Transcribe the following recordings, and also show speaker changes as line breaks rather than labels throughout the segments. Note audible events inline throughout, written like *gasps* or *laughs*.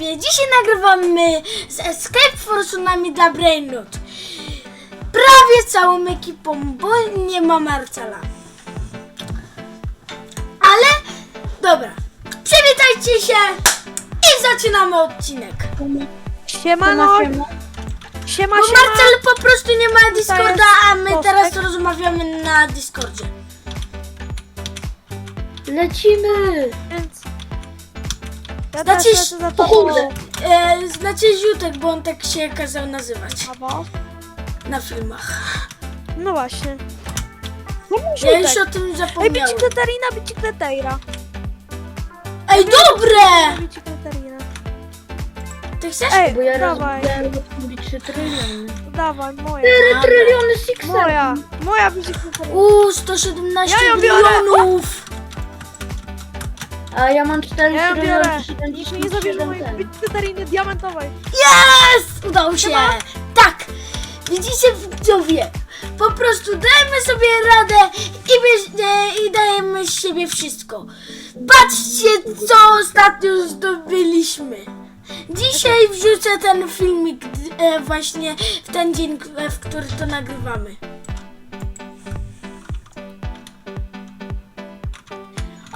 widzowie, dzisiaj nagrywamy z Escape Fortunami dla Brainrot. Prawie całą ekipą, bo nie ma Marcela. Ale, dobra, przywitajcie się i zaczynamy odcinek.
Siemano! Siema,
Bo
siema!
Marcel po prostu nie ma Discorda, a my teraz rozmawiamy na Discordzie.
Lecimy!
Więc... Ja
Znaczy,
teraz lecę za
o
tobą.
kurde, e, znaczy Ziutek, bo on tak się kazał nazywać
Brawo.
na filmach.
No właśnie. No
Ja już o tym
Ej,
zapomniałem.
bici Kleteira.
Ej, dobre!
Bici Kleterina.
Ty chcesz?
Ej,
Bo ja
dawaj,
3 tryliony.
dawaj, moja.
4 tryliony Sixer!
Moja, moja bici Kleterina.
Uuu, 117
Ja ją biorę.
milionów!
A ja mam 4
Ja biorę. Nikt mi nie zabierze mojej Kleteriny diamentowej.
Jest! Udało się! Tak! Widzicie widzowie? Po prostu dajemy sobie radę i, e, i dajemy z siebie wszystko. Patrzcie, co ostatnio zdobyliśmy. Dzisiaj wrzucę ten filmik e, właśnie w ten dzień, e, w który to nagrywamy.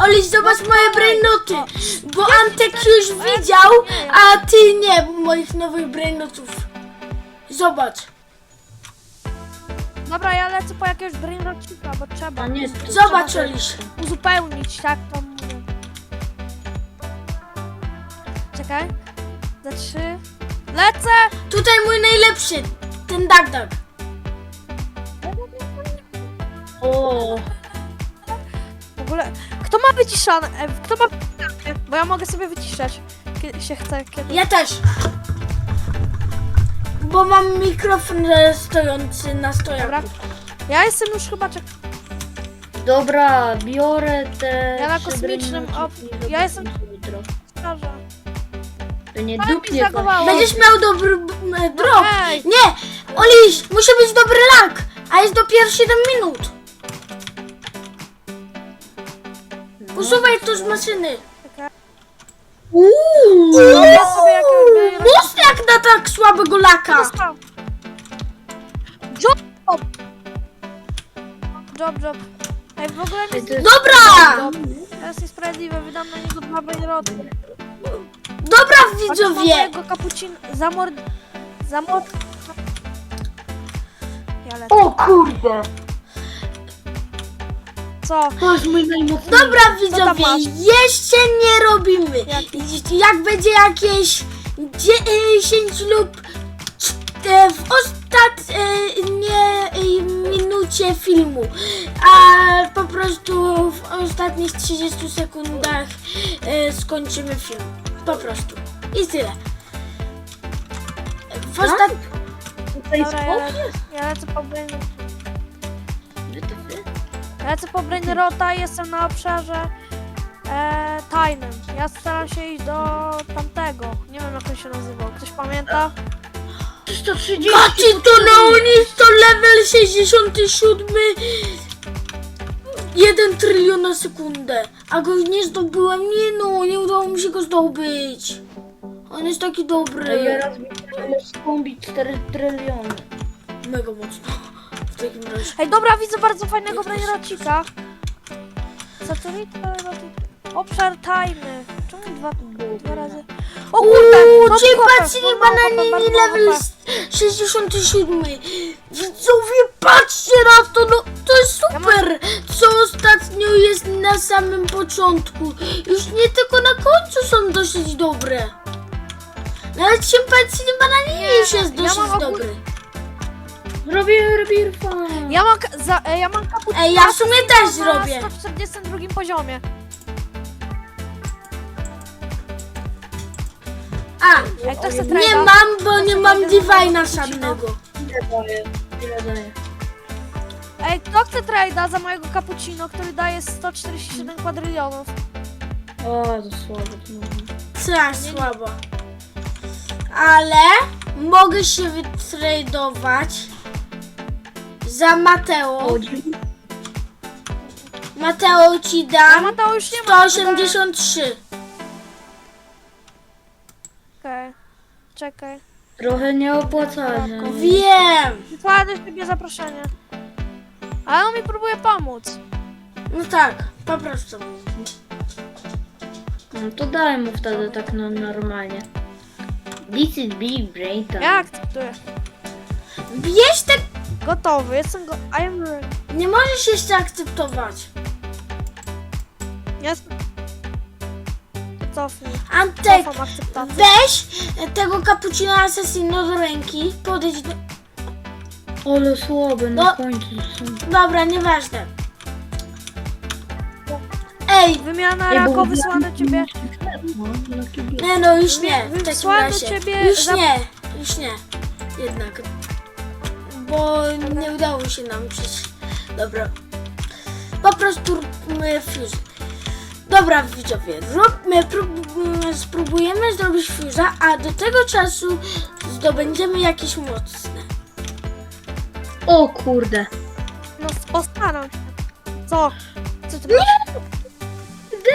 Oliś, zobacz moje brainoty, bo Antek już widział, a ty nie moich nowych brainotów. Zobacz.
Dobra, ja lecę po jakiegoś brainrocika, bo trzeba
A nie,
Zobacz,
trzeba-
Oliś.
uzupełnić, tak to mówię. Czekaj. Za trzy. Lecę!
Tutaj mój najlepszy, ten Dag Dag.
O,
W ogóle, kto ma wyciszane? e, Kto ma? Bo ja mogę sobie wyciszać, kiedy się chce, kiedy...
Ja też. Bo mam mikrofon e, stojący na
Dobra.
stojaku.
Ja jestem już chyba czek...
dobra, biorę te
Ja na
trzy
kosmicznym
brainoty
op-
i
ja jestem-
jutro. To nie
Ale mi
dupnie
zagowało.
Będziesz miał dobry b- e, drop.
ej.
Nie, Oliś, musi być dobry lag, a jest dopiero 7 minut. Usuwaj to z maszyny.
Uuu,
Ja sobie jakiegoś
jak na tak słabego laka.
Dostałam. Job! Job, job. Ej, w ogóle
jest-
Dobra,
Job. To jest niesprawiedliwe, wydam na niego dwa brainroty.
dobra widzowie.
mojego kapucin... Zamord... Zamord... Ja lecę.
O kurde!
Co?
Jest mój najmocniejszy.
Dobra
tam
widzowie,
masz?
jeszcze nie robimy.
Jak?
Będzie jakieś 10 lub e, w ostatniej minucie filmu, a po prostu w ostatnich 30 sekundach e, skończymy film. Po prostu. I tyle. W
Tak?
ostat...
Dobra, ja, lecę, ja lecę po. Lecę po brainrota i jestem na obszarze e, tajnym. Ja staram się iść do tamtego. Nie wiem jak on się nazywał. Ktoś pamięta?
330.
Gacie to na unis to level 67 1 trylion na sekundę, a go nie zdobyłem, nie no, nie udało mi się go zdobyć. On jest taki
Ej, Ja
dobry.
raz miałem skąbić 4 tryliony.
Mega mocno. Takim razie.
Ej, dobra, widzę bardzo fajnego brainrocika. Satellite Obszar tajny. Czemu dwa, dwa razy? O kurde!
Uuu, czyli
kopę,
patrzcie, bananini
kopę,
level
kopę.
67. Widzowie, patrzcie na to, no to jest super, co ostatnio jest na samym początku. Już nie tylko na końcu są dosyć dobre. Nawet szympansini bananini już jest
ja
dosyć
mam ogól-
dobry.
Zrobię rebirfa.
Ja mam, ka- za, e, ja mam kapucina
Ej, ja w sumie też
na
zrobię.
142 poziomie.
A,
Jak to chce
nie
trade'a?
mam, bo nie mam Divina żadnego.
Ile daje? Ile daje?
Ej, kto chce trade'a za mojego cappuccino, który daje 147 kwadrylionów?
O, to słabo to mówię.
Słabo. Ale mogę się wytradować za Mateo. Mateo ci
Ja
dam
Mateo już nie ma.
183.
Czekaj. Czekaj.
Trochę nieopłacalne.
Wiem!
Wysłałem do ciebie zaproszenie. Ale on mi próbuje pomóc.
No tak, po prostu.
No to daj mu wtedy tak no, normalnie. This is big brain time.
Ja akceptuję.
Bierz te...
Gotowy, jestem go... I am ready.
Nie możesz jeszcze akceptować.
Jestem... Cofnij.
Antek,
Cofam akceptację.
weź tego cappuccino assassino do ręki, podejdź do...
Ale słabe na
No.
końcu są.
Dobra, nieważne. Ej,
Wymiana
Ej, bo
rako
ja-
wysłała do ciebie.
No, kibic.
nie no, już nie, w takim
Wysłałem do
razie.
ciebie
Już
za-
nie, już nie. Jednak. Bo nie udało się nam przecież. Dobra. Po prostu róbmy fuse. Dobra, widzowie, róbmy, prób, spróbujemy zrobić fuse'a, a do tego czasu zdobędziemy jakieś mocne.
O kurde.
No postaram się. Co? Co ty masz?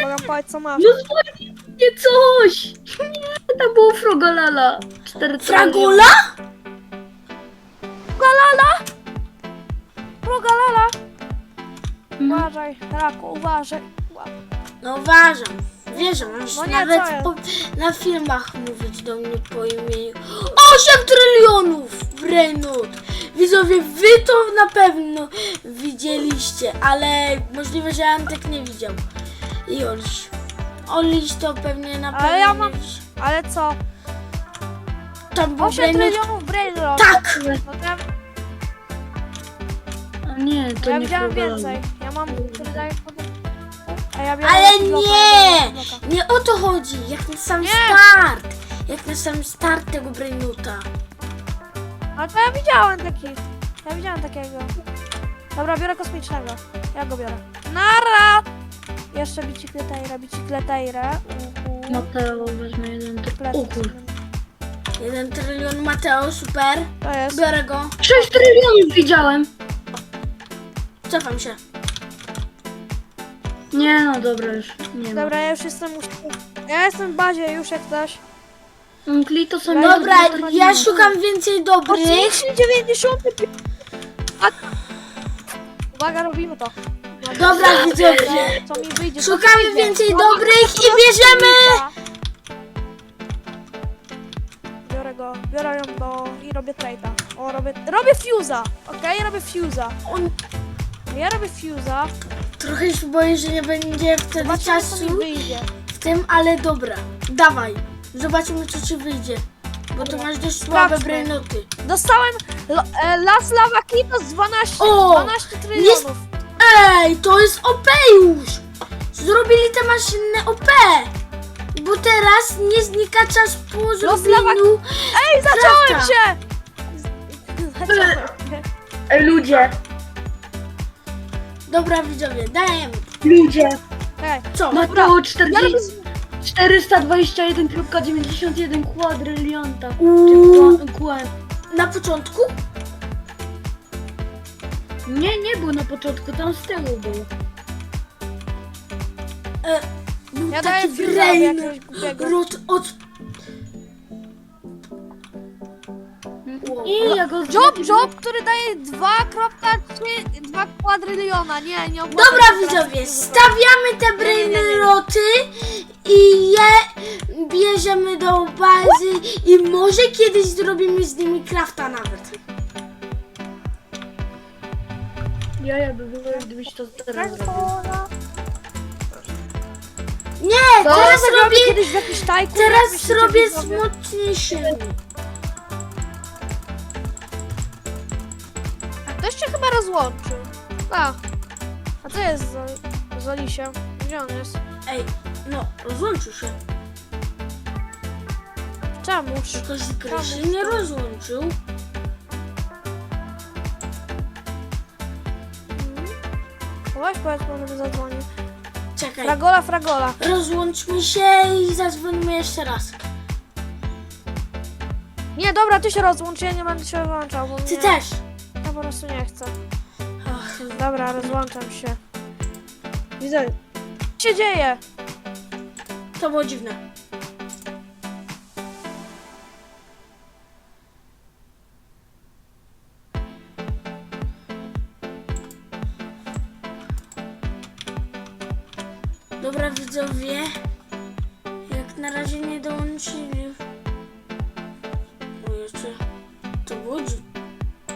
Mogę powiedzieć co masz.
No zwolnij mnie coś! Nie, to było Frogolala. Cztery
Fragola?
Galala! Progalala!
No.
Uważaj, raku, uważaj.
No uważam. Wierzę, możesz
No nie,
nawet
co ja?
po, na filmach mówić do mnie po imieniu. 8 trylionów! Brainut! Widzowie, wy to na pewno widzieliście, ale możliwe, że Antek nie widział. I Oliś. Oliś to pewnie na pewno
Ale ja
nie
mam-. Ale co?
Tam był
8
Brainut.
trylionów brainrot.
Tak!
No
A nie, to
ja
nie
widziałem
Frogolala.
więcej. Ja mam. A ja
Ale
bloka,
nie!
bloka.
Nie o to chodzi. Jak na sam
Nie.
start. Jak na sam start tego Brainuta.
Ale to ja widziałem taki. Ja widziałem takiego. Dobra, biorę kosmicznego. Ja go biorę. Nara! Jeszcze bicykletejra, bicykletejra. Uhu.
Mateo weźmie jeden typ. O.
Jeden trylion Mateo, super.
To jest.
Biorę go.
6 trylionów widziałem.
Cofam się.
Nie no dobra już. Nie ma.
Dobra, ja już jestem u... Ja jestem w bazie już jak ktoś.
Unkli to są
Dobra, ja szukam więcej dobrych.
Kosmiczny 95. A... Uwaga, robimy to.
Dobra, widzowie.
Co mi wyjdzie? co
Szukamy
mi wyjdzie.
więcej dobrych i bierzemy.
Biorę ją do... i robię trade'a. O, robię... Robię fuse'a, okej? Robię fuse'a.
On
Ja robię fuse'a.
trochę się boję, że nie będzie wtedy
Zobaczymy, co
czasu
mi wyjdzie.
w tym, ale dobra. Dawaj. Zobaczymy, co ci wyjdzie. Bo to masz dość słabe
Sprawdźmy. Dostałem lo, e, Las Lava Kitos 12,
O!
12 trylionów.
Ej, to jest OP już! Zrobili te maszyny OP! Bo teraz nie znika czas po zrobieniu.
Ej, zacząłem się! Zacząłem się.
Ej, ludzie,
Dobra, widzowie, dajemy.
ludzie.
Ej,
Co?
40,
robię...
421,91 kwadrylionta. Czy
Uuu,
kła- kła-
na początku?
Nie, nie był na początku, tam z tyłu był.
E, był
Ja daję
taki brain
jakiegoś głupiego.
rot od... Wow.
I ja go
Job, job, który daje 2,3 2 kwadryliona. Nie, nie opłaca
Dobra
się
widzowie, stawiamy te
nie.
brainroty i je bierzemy do bazy i może kiedyś zrobimy z nimi crafta nawet.
Ja, ja by było, gdybyś to teraz zrobił.
Coca-Cola.
Nie,
To
teraz
zagramy
robię,
kiedyś w jakiś tajku.
teraz robię z mocniejszymi.
Ktoś się chyba rozłączył. A. A co jest z, z Olisiem? Gdzie on jest?
Ej, no, rozłączył się.
Czemuż?
Z gry się nie rozłączył.
Weź powiedz mu, żeby zadzwonił.
Czekaj,
Fragola, fragola.
rozłączmy się i zadzwonimy jeszcze raz.
Nie, dobra, ty się rozłącz, ja nie będę się rozłączał, bo
Ty
mnie,
też.
Ja po prostu nie chcę.
Ach,
Dobra, rozłączam się. Widzę. Co się dzieje?
to było dziwne. Dobra widzowie, jak na razie nie dołączyli. O jeszcze, to budzi.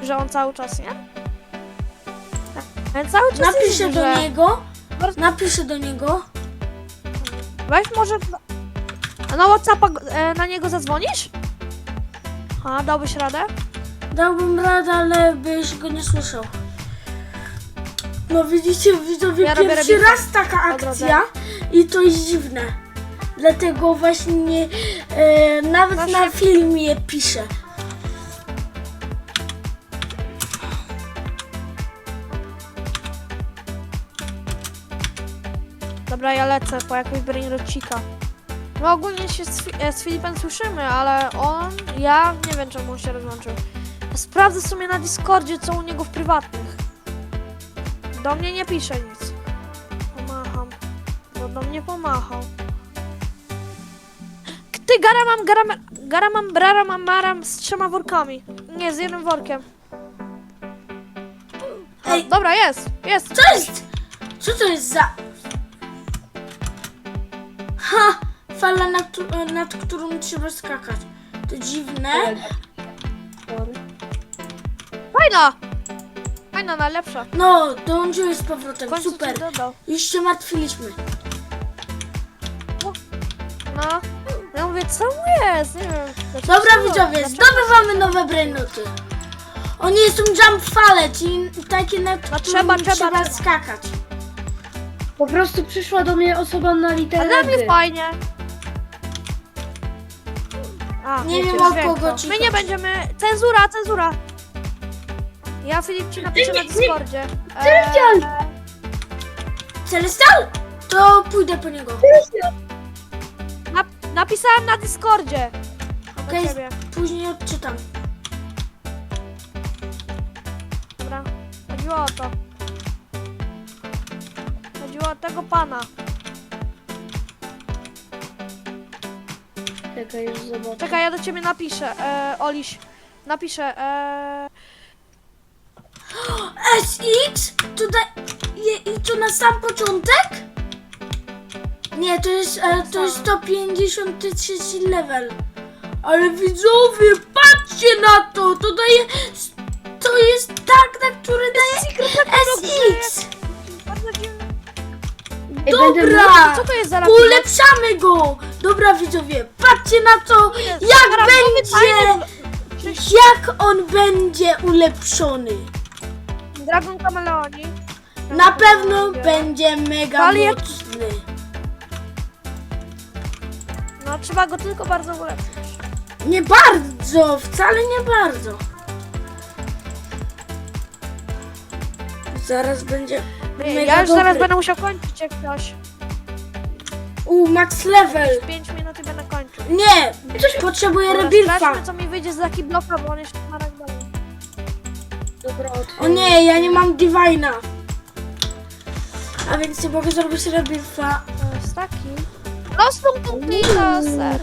Że on cały czas, nie? On cały czas
Napiszę
jest,
do
że...
niego, napiszę do niego.
Weź może... A na Whatsappa e, na niego zadzwonisz? A, dałbyś radę?
Dałbym radę, ale byś go nie słyszał. No widzicie, widzowie,
Ja robię
pierwszy
rebita.
raz taka akcja i to jest dziwne. Dlatego właśnie e, nawet na filmie piszę.
Dobra, ja lecę po jakiegoś brainrocika. No ogólnie się z, Fi- e, z Filipem słyszymy, ale on, ja nie wiem czemu on się rozłączył. Sprawdzę sobie na Discordzie, co u niego w prywatnych. Do mnie nie pisze nic. Mnie pomachał. Ty, gara mam, gara, gara mam, brara mam, maram z trzema workami. Nie, z jednym workiem.
Ej.
dobra, jest, jest.
Co jest? Co to jest za... Ha! Fala, nad, któ- nad którą trzeba skakać. To dziwne.
Fajna! Fajna, najlepsza.
No, dołączyłeś z powrotem.
W końcu
Super.
ci dodał.
Już się martwiliśmy.
No. Ja mówię, co jest? Nie wiem.
Dobra
co?
widzowie,
Dlaczego?
zdobywamy nowe brainoty. Oni są jump fale, czyli takie na którym
trzeba, trzeba,
trzeba skakać.
Po prostu przyszła do mnie osoba na
A
literę
dla mnie
D.
fajnie. A,
Nie wiem, o
dźwięk
kogo
to.
ci
My nie będziemy... Cenzura, cenzura! Ja Filip ci napiszę na
Nie, nie,
Discordzie.
Celestial!
Eee,
Celestial? To pójdę po niego.
Napisałem na Discordzie. Do
Okej,
ciebie.
później odczytam.
Dobra. Chodziło o to. Chodziło o tego pana.
Czekaj, już zobaczę.
Czekaj, ja do ciebie napiszę. Eee, Oliś. Napiszę. *gasps* Eee,
SX? Tutaj, je, I to na sam początek? Nie, to jest, e, to jest 153 level. Ale widzowie, patrzcie na to! To daje... To jest tak, na który daje SX!
będę
Dobra!
Co to jest za rapid?
Ulepszamy go! Dobra widzowie, patrzcie na to, jak będzie, jak on będzie ulepszony.
Dragon Kameleoni.
Na pewno będzie mega mocny.
No trzeba go tylko bardzo ulepszyć.
Nie bardzo, wcale nie bardzo. Zaraz będzie mega
ja już
dobry.
zaraz będę musiał kończyć jak ktoś.
U, max level.
5 minut i będę kończył.
Nie, potrzebuję
Dobra,
rebirfa.
sprawdźmy co mi wyjdzie z taki bloka, bo on jeszcze ma rak dalej.
Dobra,
O nie, ja nie mam divina. A więc nie mogę zrobić rebirfa.
To jest taki. Rosną punkty i laser.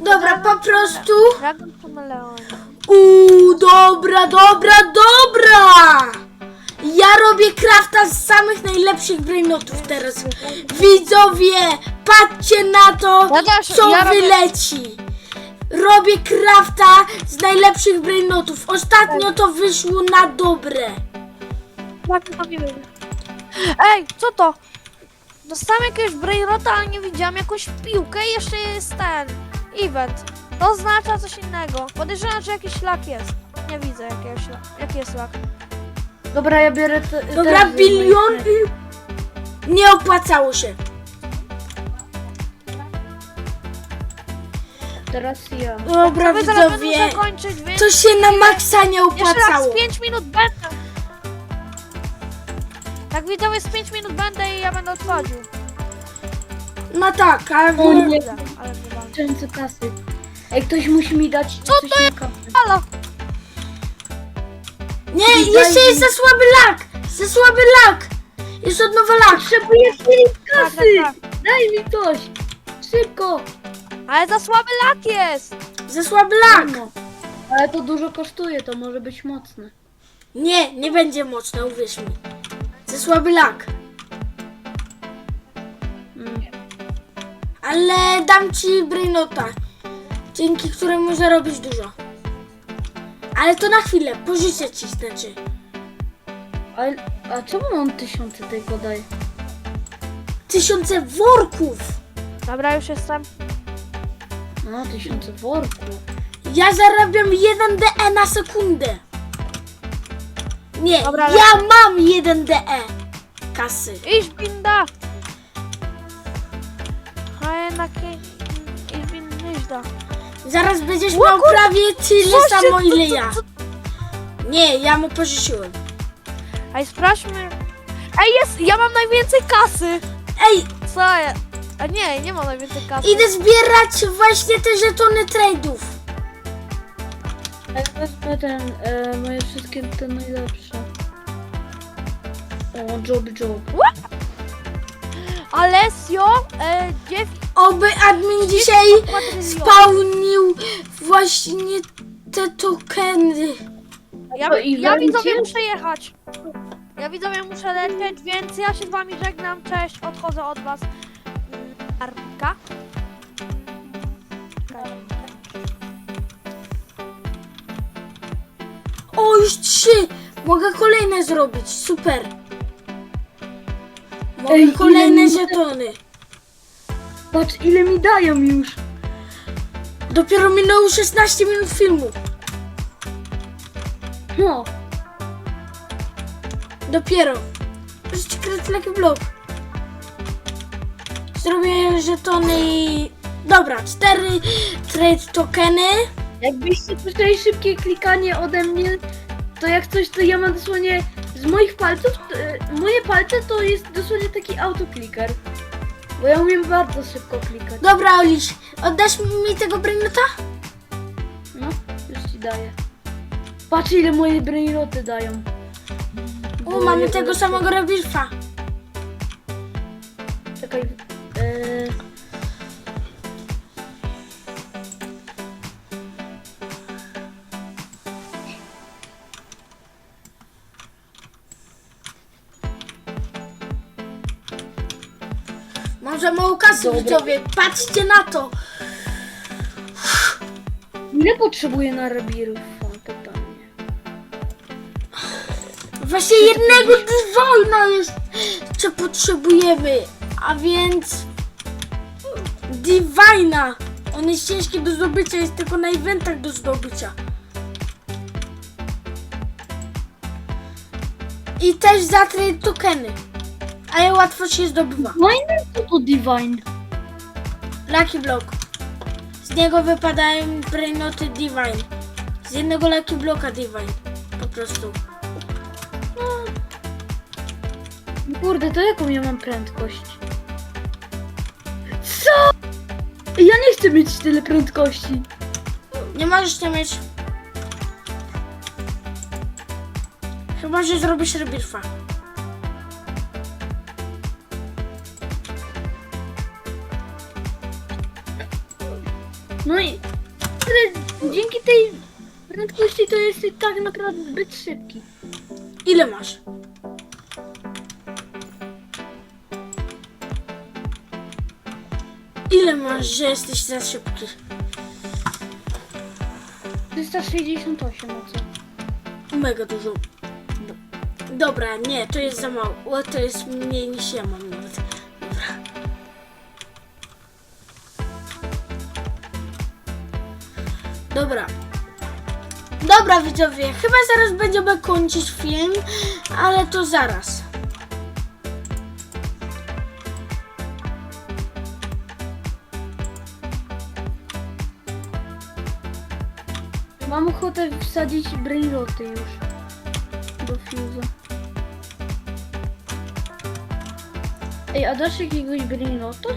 Dobra, po prostu.
Dragon Kameleoni.
Uuu, dobra, dobra, dobra! Ja robię krafta z samych najlepszych brainotów teraz. Widzowie, patrzcie na to,
Ja też,
co
ja robię-
wyleci. Robię krafta z najlepszych brainotów. Ostatnio to wyszło na dobre.
Jak to nie wiem. Ej, co to? Dostałem jakiegoś brainrota, ale nie widziałam jakąś piłkę i jeszcze jest ten event. To oznacza coś innego. Podejrzewam, że jakiś lak jest. Nie widzę jakiegoś lak. Jaki jest lak?
Dobra, ja biorę te,
Dobra,
też
bilion i nie opłacało się.
Teraz ja.
Dobra,
Wy będę
widzowie,
kończyć, więc
to się na maksa nie
jeszcze raz
opłacało.
z 5 minut będę. Tak widzowie, z 5 minut będę i ja będę odchodził.
No tak, ale...
O nie.
Widzę, ale
kasy. Ej, ktoś musi mi dać
Co
coś
to
na
jest?
kasę.
Halo!
Nie, jeszcze jest za słaby lak! Za słaby lak! Jest od nowa lak!
Potrzebuję tej
Tak,
kasy!
tak,
Daj mi coś! Szybko!
Ale za słaby lak jest!
Za słaby lak!
No. Ale to dużo kosztuje, to może być mocne.
Nie, nie będzie mocne, uwierz mi. Za słaby lak. ale dam ci brainota, dzięki któremu zarobisz dużo. Ale to na chwilę, pożyczę ci znaczy.
A, a czemu on tysiące tego daje?
Tysiące worków!
Dobra, już jestem.
No, tysiące worków.
Ja zarabiam 1 DE na sekundę. Nie,
Dobra,
ja mam 1 DE kasy.
Idź binda! A jednak. Idź binda, da.
Zaraz będziesz
O
miał
kur-
prawie tyle samo
co-
ile
co-
ja.
co-
Nie, ja mu pożyczyłem.
Ej, sprawdźmy. Ej, jest! Ja mam najwięcej kasy!
Ej,
Co ja? A nie, nie mam najwięcej kasy.
idę zbierać właśnie te żetony trade'ów.
A ja wezmę ten, e, moje wszystkie te najlepsze. O, job, job.
Alessio, e, dziew...
Oby admin dzisiaj spełnił właśnie te tokeny.
Ja,
To i
ja widzowie muszę jechać. Ja widzowie muszę lecieć, więc ja się z wami żegnam. Cześć, odchodzę od was. Mm,
trzy! Mogę kolejne zrobić, super. Mogę
Ej, ile
kolejne
mi-
żetony.
Patrz, ile mi dają już.
Dopiero minęło 16 minut filmu.
No,
Dopiero. Rzuć kretleki blok. Zrobię żetony i... Dobra, cztery trade tokeny.
jakbyście słyszeli szybkie klikanie ode mnie, to jak coś, to ja mam dosłownie z moich palców, e, moje palce to jest dosłownie taki autokliker. Bo ja umiem bardzo szybko klikać.
Dobra, Oliś, oddasz mi tego brainota?
No, już ci daję. Patrz ile moje brainroty dają.
O, mamy tego samego rebirfa.
Czekaj.
Widzowie. Patrzcie na to.
Ile potrzebuję na rebirów? Pytanie.
Właśnie jednego Divina jest, co potrzebujemy. A więc... Divina. On jest ciężki do zdobycia, jest tylko na eventach do zdobycia. I też za tokeny. A je łatwo się zdobywa.
Divine? Co to Divine?
Lucky Block. Z niego wypadają brainoty Divine. Z jednego Lucky Blocka Divine. Po prostu.
Kurde, to jaką ja mam prędkość? Co? Ja nie chcę mieć tyle prędkości.
Nie możesz nie mieć. Chyba, że zrobisz rebirfa.
Prędkości to jest tak naprawdę zbyt szybki.
Ile masz? Ile masz, że jesteś za szybki?
368 o co?
Mega dużo. Dobra, nie, to jest za mało. To jest mniej niż ja mam nawet. Dobra. Dobra. Dobra widzowie, chyba zaraz będziemy kończyć film, ale to zaraz.
Mam ochotę wsadzić brainroty już do fuse'a. Ej, a dasz jakiegoś brainrota?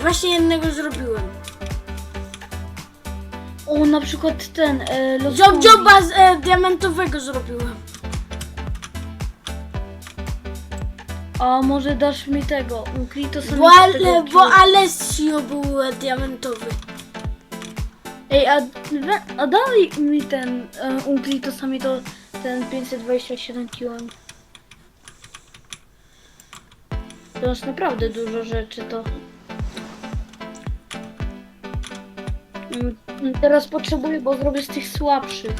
Właśnie jednego zrobiłem.
O, na przykład ten, e, Los
Job. Joba z e, diamentowego zrobiłem.
A może dasz mi tego, Ukrito sobie
Bo, ale, bo Alessio był e, diamentowy.
Ej, a, we- a daj mi ten e, Ukrito sami to ten 527 QM. To jest naprawdę dużo rzeczy to. Mm, Teraz potrzebuję, bo zrobię z tych słabszych.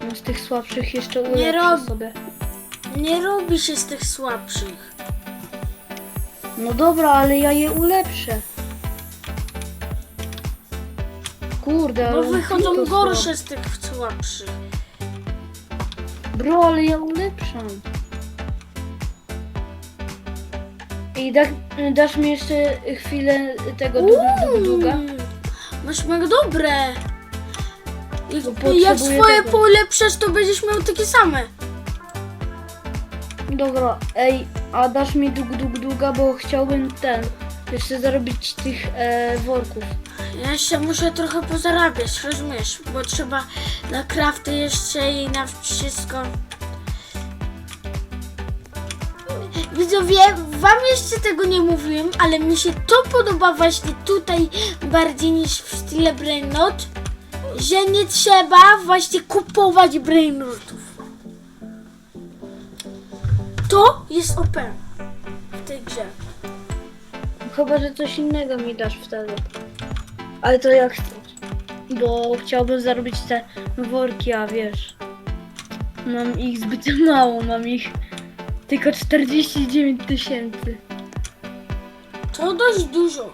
No, Z tych słabszych jeszcze ulepszę
rob-
sobie.
Nie robi się z tych słabszych.
No dobra, ale ja je ulepszę. Kurde,
Bo
ale
wychodzą
to
gorsze z tych słabszych.
Bro, ale ja ulepszam. I da, dasz mi jeszcze chwilę tego du, du, długa?
Mm, Masz mega dobre. I,
To
I jak swoje
tego.
polepszasz, to będziesz miał takie same.
Dobra, ej, a dasz mi dług, dług, długa, bo chciałbym ten, jeszcze zarobić tych e, worków.
Ja jeszcze muszę trochę pozarabiać, rozumiesz? Bo trzeba na krafty jeszcze i na wszystko. Widzowie, wam jeszcze tego nie mówiłem, ale mi się to podoba właśnie tutaj bardziej niż w stile Brainrot, że nie trzeba właśnie kupować Brainrotów. To jest OP w tej grze.
Chyba, że coś innego mi dasz wtedy. Ale to jak chcesz. Bo chciałbym zarobić te worki, a wiesz. Mam ich zbyt *laughs* mało, mam ich tylko 49 tysięcy.
To dość dużo.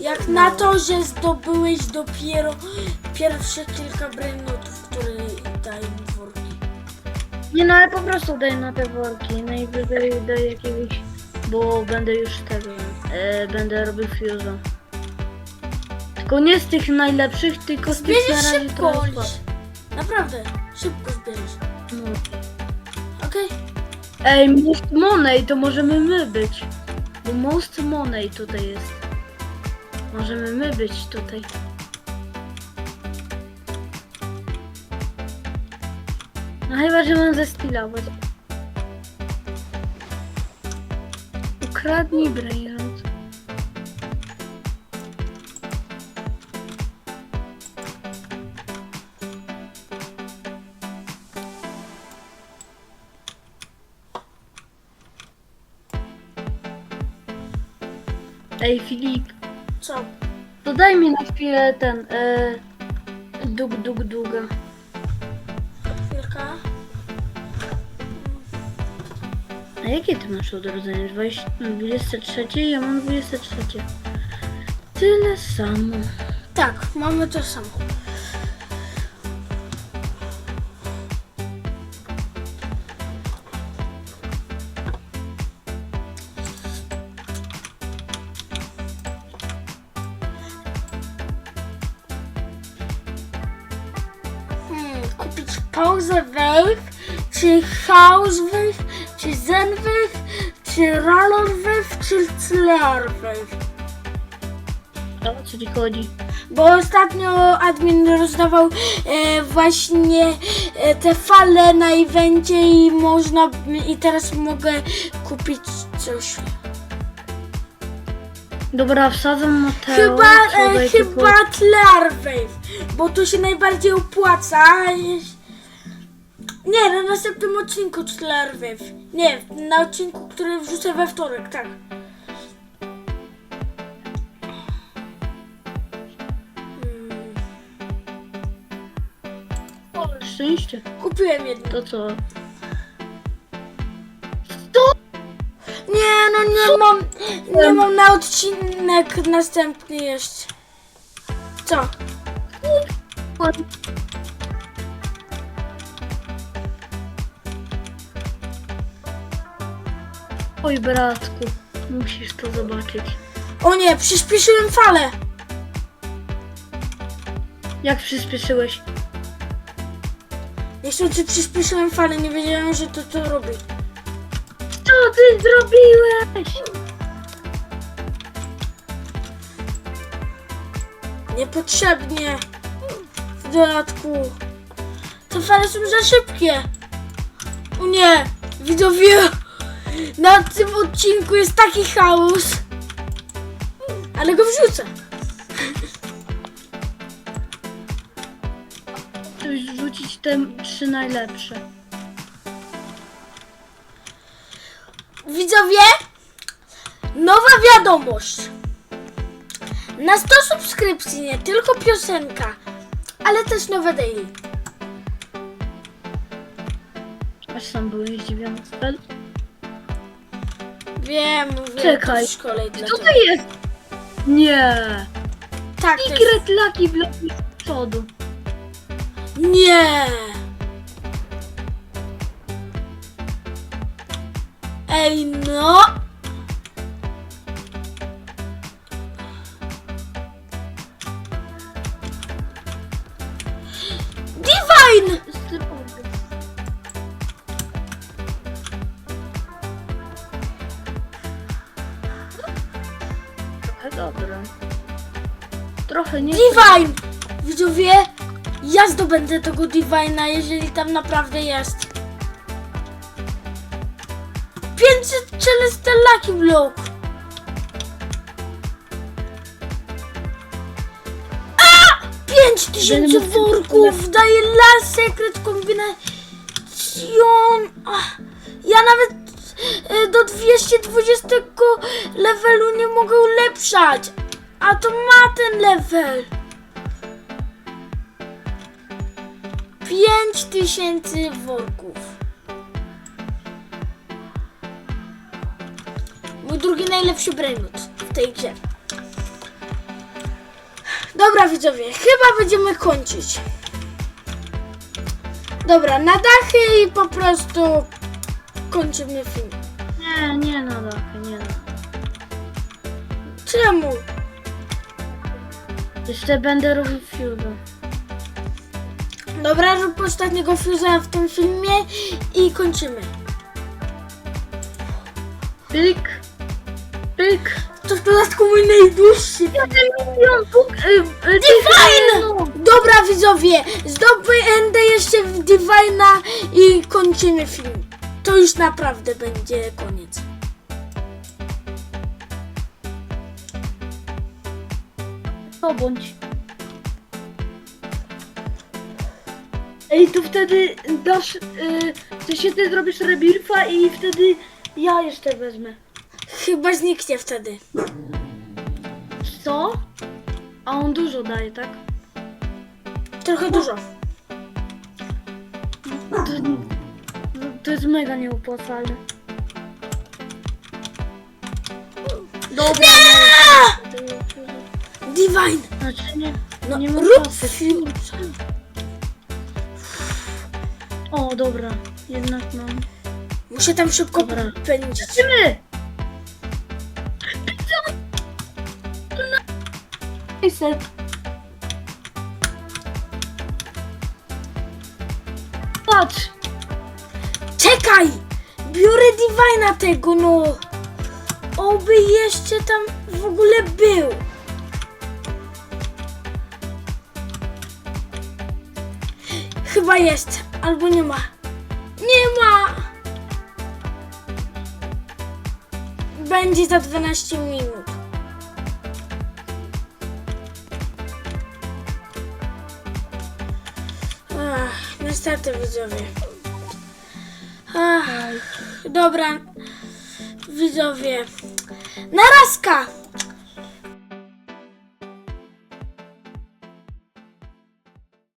Jak na to, że zdobyłeś dopiero pierwsze kilka brainotów, które dają worki.
Nie no, ale po prostu daj na te worki. Najwyżej daj jakiegoś. Bo będę już tego. E, będę robił fuse'a. Tylko nie z tych najlepszych, tylko z tych na razie
szybko,
trochę
Oliś.
słabszych.
Naprawdę, szybko zbierzesz.
No. Ej, Most Money to możemy my być. Bo Most Money tutaj jest. Możemy my być tutaj. No chyba, że mam zestylować. Ukradnij Brainrot. Filip,
Co?
to daj mi na chwilę ten, e, dug, dug, duga.
Chwilka.
A jakie ty masz odrodzenie? 20 23? Ja mam 23. Tyle samo.
Tak, mamy to samo. Slayer Wave.
O co ci chodzi?
Bo ostatnio admin rozdawał e, właśnie e, te fale na evencie i można i teraz mogę kupić coś.
Dobra, wsadzam Mateo.
Chyba, e, chyba Clear Wave, bo to się najbardziej opłaca. Nie, na następnym odcinku Clear Wave. Nie, na odcinku, który wrzucę we wtorek, tak.
Szczęście.
kupiłem jedno.
To co?
Nie, no nie mam, nie mam na odcinek następny jeszcze. Co?
Oj, bratku, musisz to zobaczyć.
O nie, przyspieszyłem falę.
Jak przyspieszyłeś?
Niestety przyspieszyłem falę, nie wiedziałem, że to to robi.
Co ty zrobiłeś?
Niepotrzebnie. W dodatku. Te fale są za szybkie. O nie, widzowie. Na tym odcinku jest taki chaos. Ale go wrzucę.
Te trzy najlepsze.
Widzowie, nowa wiadomość. Na 100 subskrypcji, nie tylko piosenka, ale też nowe daily.
Aż sam byłeś zdziwiony.
Wiem, mówię
Czekaj.
to w szkole i
Co
dlatego.
to jest? Nie.
Tak, to jest...
Secret Lucky Block z przodu.
Nie! Ej, no! Divine!
Trochę dobre. Trochę nie.
Divine! Widzowie, ja zdobędę tego Divina, jeżeli tam naprawdę jest. 500 Celestial Lucky Block. A! 5000
Będę mógł-
worków daje Last Secret Combination. Ach, Ja nawet e, do 220 levelu nie mogę ulepszać. A to ma ten level. 5000 worków. Mój drugi najlepszy brainrot w tej grze. Dobra widzowie, chyba będziemy kończyć. Dobra, na dachy i po prostu kończymy film.
Nie, nie na dachy, nie na.
Czemu?
Jeszcze będę robił fuse.
Dobra, rób ostatniego fuse'a w tym filmie i kończymy.
Pyk. Pyk.
To w dodatku mój najdłuższy.
Milion. Y, y,
Divine! Dobra widzowie, zdobędę jeszcze w Divina i kończymy film. To już naprawdę będzie koniec.
To bądź. Ej, to wtedy dasz... Y, to się ty zrobisz rebirfa i wtedy ja jeszcze wezmę.
Chyba zniknie wtedy.
Co? A on dużo daje, tak?
Trochę dużo.
To, to jest mega nieopłacalne. Dobra, no.
Divine!
Znaczy nie,
No
nie mam
rób
kasy.
film.
O, dobra, jednak mam.
Muszę tam szybko
Dobra.
pędzić.
Reset. Patrz!
Czekaj! Biorę Divina tego, no! Oby jeszcze tam w ogóle był. Chyba jest, albo nie ma. Nie ma! Będzie za 12 minut. Niestety widzowie. Ach, dobra, widzowie. Narazka!